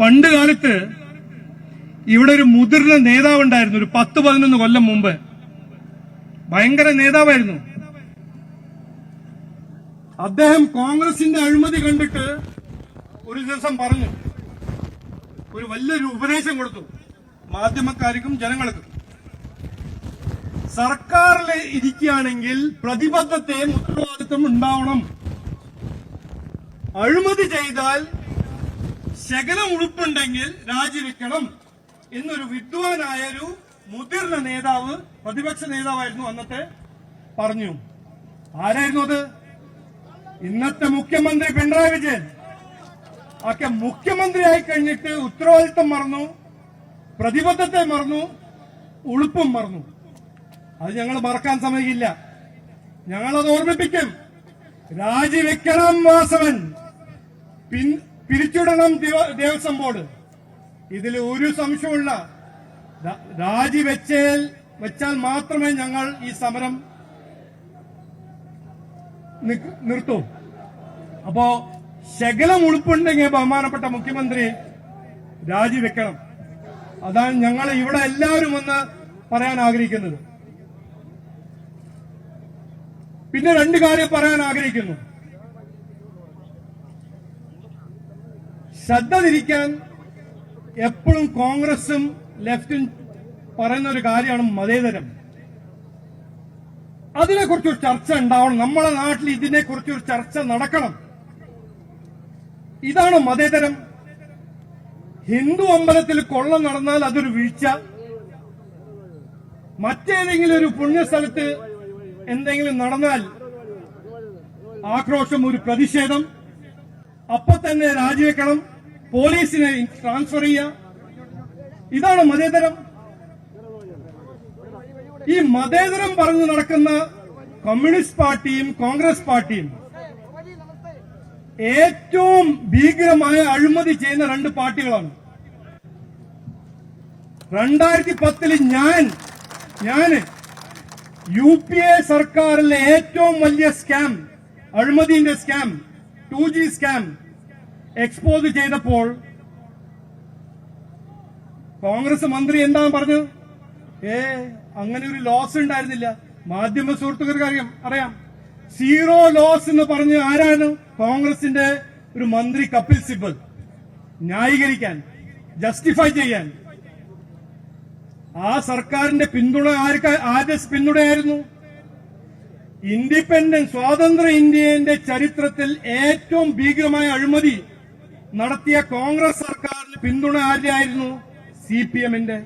പണ്ട് കാലത്ത് ഇവിടെ ഒരു മുതിർന്ന നേതാവുണ്ടായിരുന്നു ഒരു പത്ത് പതിനൊന്ന് കൊല്ലം മുമ്പ്. ഭയങ്കര നേതാവായിരുന്നു. അദ്ദേഹം കോൺഗ്രസിന്റെ അഴിമതി കണ്ടിട്ട് ഒരു ദിവസം പറഞ്ഞു ഒരു വലിയൊരു ഉപദേശം കൊടുത്തു മാധ്യമക്കാർക്കും ജനങ്ങൾക്കും. സർക്കാരിൽ ഇരിക്കുകയാണെങ്കിൽ പ്രതിബദ്ധതയും ഉത്തരവാദിത്വം ഉണ്ടാവണം. അഴിമതി ചെയ്താൽ ശകലം ഉളുപ്പുണ്ടെങ്കിൽ രാജിവെക്കണം എന്നൊരു വിദ്വാനായ ഒരു മുതിർന്ന നേതാവ് പ്രതിപക്ഷ നേതാവായിരുന്നു അന്നത്തെ പറഞ്ഞു. ആരായിരുന്നു അത്? ഇന്നത്തെ മുഖ്യമന്ത്രി പിണറായി വിജയൻ. ഒക്കെ മുഖ്യമന്ത്രിയായി കഴിഞ്ഞിട്ട് ഉത്തരവാദിത്തം മറന്നു പ്രതിബദ്ധത്തെ മറന്നു ഉളുപ്പും മറന്നു. അത് ഞങ്ങൾ മറക്കാൻ സമയമില്ല. ഞങ്ങളത് ഓർമ്മിപ്പിക്കും. രാജിവെക്കണം വാസവൻ. പിൻ പിരിച്ചുവിടണം ദേവ- ദേവസ്വം ബോർഡ്. ഇതിൽ ഒരു സംശയമുള്ള രാജിവെച്ചേൽ വെച്ചാൽ മാത്രമേ ഞങ്ങൾ ഈ സമരം നിർത്തൂ. അപ്പോ ശകലം ഉൾപ്പെടുന്നെങ്കിൽ ബഹുമാനപ്പെട്ട മുഖ്യമന്ത്രി രാജിവെക്കണം അതാണ് ഞങ്ങൾ ഇവിടെ എല്ലാവരും ഒന്ന് പറയാൻ ആഗ്രഹിക്കുന്നത്. പിന്നെ രണ്ട് കാര്യം പറയാൻ ആഗ്രഹിക്കുന്നു. ശ്രദ്ധ തിരിക്കാൻ എപ്പോഴും കോൺഗ്രസും ലെഫ്റ്റും പറയുന്ന ഒരു കാര്യമാണ് മതേതരം. അതിനെക്കുറിച്ച് ഒരു ചർച്ച ഉണ്ടാവണം. നമ്മുടെ നാട്ടിൽ ഇതിനെക്കുറിച്ച് ഒരു ചർച്ച നടക്കണം. ഇതാണ് മതേതരം. ഹിന്ദു അമ്പലത്തിൽ കൊള്ള നടന്നാൽ അതൊരു വീഴ്ച. മറ്റേതെങ്കിലും ഒരു പുണ്യസ്ഥലത്ത് എന്തെങ്കിലും നടന്നാൽ ആക്രോശം ഒരു പ്രതിഷേധം. അപ്പൊ തന്നെ രാജിവെക്കണം. പോലീസിനെ ട്രാൻസ്ഫർ ചെയ്യുക. ഇതാണ് മതേതരം. ഈ മതേതരം പറഞ്ഞു നടക്കുന്ന കമ്മ്യൂണിസ്റ്റ് പാർട്ടിയും കോൺഗ്രസ് പാർട്ടിയും ഏറ്റവും ഭീകരമായ അഴിമതി ചെയ്യുന്ന രണ്ട് പാർട്ടികളാണ്. രണ്ടായിരത്തി പത്തിൽ ഞാൻ ഞാൻ യു പി എ സർക്കാരിലെ ഏറ്റവും വലിയ scam അഴിമതിന്റെ scam two G scam expose ചെയ്തപ്പോൾ കോൺഗ്രസ് മന്ത്രി എന്താണ് പറഞ്ഞത്? ഏ അങ്ങനെ ഒരു ലോസ് ഉണ്ടായിരുന്നില്ല. മാധ്യമ സുഹൃത്തുക്കൾക്ക് അറിയാം അറിയാം. സീറോ ലോസ് എന്ന് പറഞ്ഞ് ആരാണ് കോൺഗ്രസിന്റെ ഒരു മന്ത്രി കപിൽ സിബൽ? ന്യായീകരിക്കാൻ ജസ്റ്റിഫൈ ചെയ്യാൻ. ആ സർക്കാരിന്റെ പിന്തുണ ആർക്ക് ആദ്യ പിന്തുണയായിരുന്നു? ഇൻഡിപെൻഡന്റ് സ്വാതന്ത്ര്യ ഇന്ത്യന്റെ ചരിത്രത്തിൽ ഏറ്റവും ഭീകരമായ അഴിമതി നടത്തിയ കോൺഗ്രസ് സർക്കാരിന് പിന്തുണ ആരുടെ ആയിരുന്നു സി പി എമ്മിന്റെ.